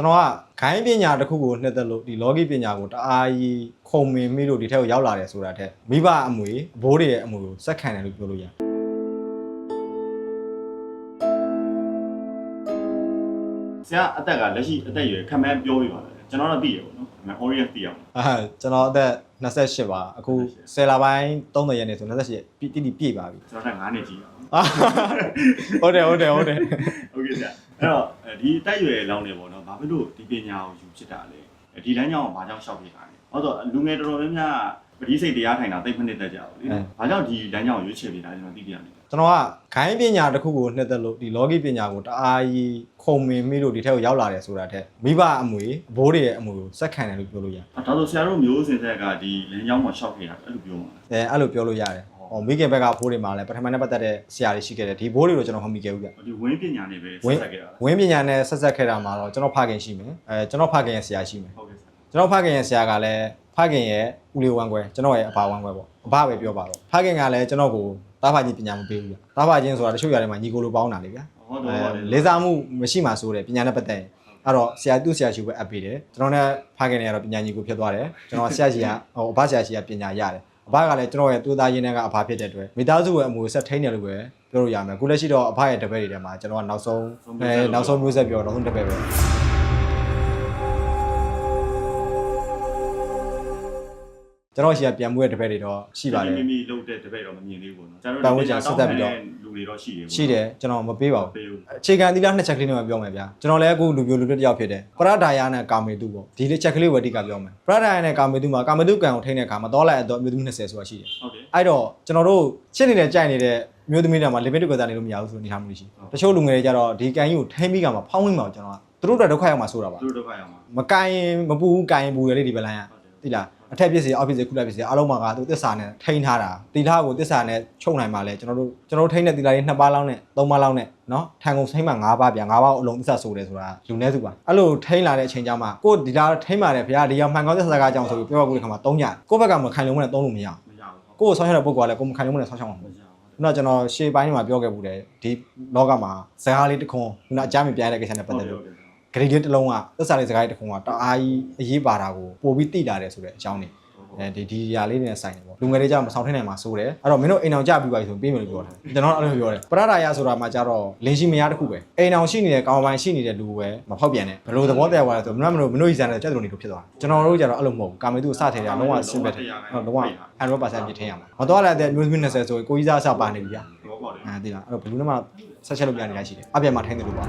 ကျွန်တော်ကခိုင်းပညာတစ်ခုကိုနှစ်သက်လို့ဒီ logic ပညာကိုတအားကြီးခုံမင်မိလို့ဒီထက်ကိုရောက်လာတယ်ဆိုတာထက်မိဘအမွေဘိုးတွေရဲ့အမွေကိုစက်ခံတယ်လို့ပြောလို့ရတယ်ဆရာအသက်ကလက်ရှိအသက်အရွယ်ခံမှန်းပြောပြပါလားကျွန်တော်တော့သိရပါတော့နော် orient သိရအောင်အာကျွန်တော်အသက်28ပါအခု10လပိုင်း30ရက်နေဆို28ပြည့်တိတိပြည့်ပါပြီကျွန်တော်က9နှစ်ကြီးပါအာဟုတ်တယ်ဟုတ်တယ်ဟုတ်တယ်ဟုတ်ကဲ့ဆရာ အဲ့တော့ဒီအသက်အရွယ်လောင်းနေပေါ့နော်ဘာဖြစ်လို့ဒီပညာကိုယူဖြစ်တာလဲဒီလမ်းကြောင်းကိုဘာကြောင့်ရှောက်ပြတာလဲဟုတ်တော့လူငယ်တော်တော်များများပရိစိတ်တရားထိုင်တာသိမနစ်တတ်ကြဘူးလေဘာကြောင့်ဒီလမ်းကြောင်းကိုရွေးချယ်ပြတာကျွန်တော်သိပြရမယ်ကျွန်တော်ကခိုင်းပညာတစ်ခုကိုနှစ်သက်လို့ဒီ logic ပညာကိုတအားကြီးခုံမင်မိလို့ဒီထက်ကိုရောက်လာတယ်ဆိုတာထက်မိဘအမွေဘိုးတွေရဲ့အမွေကိုစက်ခံတယ်လို့ပြောလို့ရတယ်ဒါဆိုဆရာတို့မျိုးစင်ဆက်ကဒီလမ်းကြောင်းမှာရှောက်ခဲ့တာအဲ့လိုပြောမှာအဲအဲ့လိုပြောလို့ရတယ် ဟောမိခင်ဘက်ကဘိုးတွေမှာလည်းပထမနဲ့ပတ်သက်တဲ့ဆရာတွေရှိခဲ့တယ်ဒီဘိုးတွေကိုကျွန်တော်မမိခဲ့ဘူးဗျဒီဝင်းပညာနဲ့ပဲဝဆက်င်းဆက်ခဲ့တာဝင်းပညာနဲ့ဆက်ဆက်ခဲ့တာမှာတော့ကျွန်တော်ဖခင်ရှိမယ်အဲကျွန်တော်ဖခင်ရဲ့ဆရာရှိမယ်ဟုတ်ကဲ့ဆရာကျွန်တော်ဖခင်ရဲ့ဆရာကလည်းဖခင်ရဲ့ဦးလေးဝမ်းခွဲကျွန်တော်ရဲ့အပါဝမ်းခွဲပေါ့အဘပဲပြောပါတော့ဖခင်ကလည်းကျွန်တော်ကိုတားဖကြီးပညာမပေးဘူးဗျတားဖချင်းဆိုတာတချို့ຢာတွေမှာညီကိုလိုပေါင်းတာလေဗျဟုတ်တော့အဲဟုတ်တယ်လေးစားမှုမရှိမှဆိုတယ်ပညာနဲ့ပတ်သက်ရင်အဲ့တော့ဆရာသူ့ဆရာရှိကိုအပ်ပေးတယ်ကျွန်တော်နဲ့ဖခင်တွေကတော့ပညာညီကိုဖြစ်သွားတယ်ကျွန်တော်ဆရာကြီးကဟိုအဘဆရာကြီးကပညာရတယ် အဘကလည်းကျွန်တော်ရဲ့တူသားရင်းတဲ့ကအဘဖြစ်တဲ့အတွက်မိသားစုရဲ့အမှုဆက်ထိန်းတယ်လို့ပဲပြောလို့ရမယ်အခုလက်ရှိတော့အဘရဲ့တပည့်တွေထဲမှာကျွန်တော်ကနောက်ဆုံးအဲနောက်ဆုံးမျိုးဆက်ပြောတော့နောက်ဆုံးတပည့်ပဲကျွန်တော်ရှိကပြန်မှုရဲ့တပည့်တွေတော့ရှိပါတယ်မိမိလှုပ်တဲ့တပည့်တော့မမြင်သေးဘူးပေါ့နော်ကျွန်ပတ်ဝန်းကျင်ဆက်သက်ပြီးတော့လူ တွေတော့ရှိတယ်ပေါ့ရှိတယ်ကျွန်တော်မပေးပါဘူးပေးဘူးအခြေခံသီလနှစ်ချက်ကလေးနဲ့ပဲပြောမယ်ဗျာကျွန်တော်လည်းအခုလူပြိုလူတစ်ယောက်ဖြစ်တယ်ပရဒါယာနဲ့ကာမေတုပေါ့ဒီလေးချက်ကလေးဝတိကပြောမယ်ပရဒါယာနဲ့ကာမေတုမှာကာမေတုကံကိုထိန်းတဲ့အခါမှာတော့လိုက်အတော့အမျိုးသမီး20ဆိုတာရှိတယ်ဟုတ်တယ်အဲ့တော့ကျွန်တော်တို့ချစ်နေတဲ့ကြိုက်နေတဲ့မျိုးသမီးတွေမှာ limit ကိုသာနေလို့မရဘူးဆိုတဲ့အနေအထားမျိုးရှိတချို့လူငယ်တွေကြတော့ဒီကံကြီးကိုထိန်းပြီးကမှဖောင်းဝင်းမှာကျွန်တော်ကသူတို့တော့ဒုက္ခရောက်မှာဆိုတာပါသူတို့ဒုက္ခရောက်မှာမကင်ရင်မပူဘူးကင်ရင်ပူရလေဒီဗလန်က ဟုတ်တယ်တိလားအထက်ဖြစ်စေအောက်ဖြစ်စေခုလက်ဖြစ်စေအားလုံးမှာကသူတစ္ဆာနဲ့ထိန်းထားတာတိလားကိုတစ္ဆာနဲ့ချုပ်နိုင်ပါလေကျွန်တော်တို့ကျွန်တော်တို့ထိန်းတဲ့တိလားလေးနှစ်ပါးလောက်နဲ့သုံးပါးလောက်နဲ့နော်ထန်ကုန်ထိန်းမှာ၅ပါးဗျာ၅ပါးအလုံးတစ္ဆာဆိုတယ်ဆိုတာလူနည်းစုပါအဲ့လိုထိန်းလာတဲ့အချိန်ကျမှကိုဒီလားထိန်းပါတယ်ဗျာဒီရောက်မှန်ကောင်းတစ္ဆာကားကြောင့်ဆိုပြီးပြောပါကူတဲ့ခါမှာသုံးကြကိုယ့်ဘက်ကမခိုင်လုံးမနဲ့သုံးလို့မရအောင်မရဘူးကိုယ့်ကိုဆောင်းရတဲ့ပုံကလည်းကိုယ်မခိုင်လုံးမနဲ့ဆောင်းချောင်းအောင်မရဘူးခုနကကျွန်တော်ရှေ့ပိုင်းမှာပြောခဲ့ဘူးတယ်ဒီလောကမှာစကားလေးတစ်ခွန်းခုနအကြမ်းမြင်ပြရတဲ့ကိစ္စနဲ့ပတ်သက်လို့ ဂရိတ်လေးတစ်လုံးကသစ္စာလေးစကားလေးတစ်ခုကတအားကြီးအရေးပါတာကိုပို့ပြီးသိလာတယ်ဆိုတဲ့အကြောင်းနေအဲဒီဒီຢာလေးတွေနဲ့ဆိုင်တယ်ပေါ့လူငယ်တွေကြောင့်မဆောင်ထင်းနိုင်မှာစိုးတယ်အဲ့တော့မင်းတို့အိမ်အောင်ကြပြီးပါပြီဆိုပြီးမယ်လို့ပြောတယ်ကျွန်တော်အဲ့လိုပြောတယ်ပရဒါယဆိုတာမှကြတော့လင်းရှိမရတစ်ခုပဲအိမ်အောင်ရှိနေတဲ့ကောင်းပိုင်းရှိနေတဲ့လူပဲမဖောက်ပြန်နဲ့ဘယ်လိုသဘောတရားဝါလဲဆိုမင်းတို့မင်းတို့ရည်စံတဲ့ကြက်တုံတွေလိုဖြစ်သွားတယ်ကျွန်တော်တို့ကြတော့အဲ့လိုမဟုတ်ဘူးကာမေတုစထဲတာလုံးဝဆင်းပဲတယ်ဟုတ်လုံးဝ100%ပြည့်ထင်းရမှာမတော်လည်းတဲ့မျိုးသမီး20ဆိုရင်ကိုကြီးစားအစပါနေပြီဗျာဘောပေါက်တယ်အဲဒီလားအဲ့တော့ဘယ်လူနဲ့မှဆက်ချက်လုပ်ပြနေတာရှိတယ်အပြင်မှာထိုင်းတယ်လို့ပါ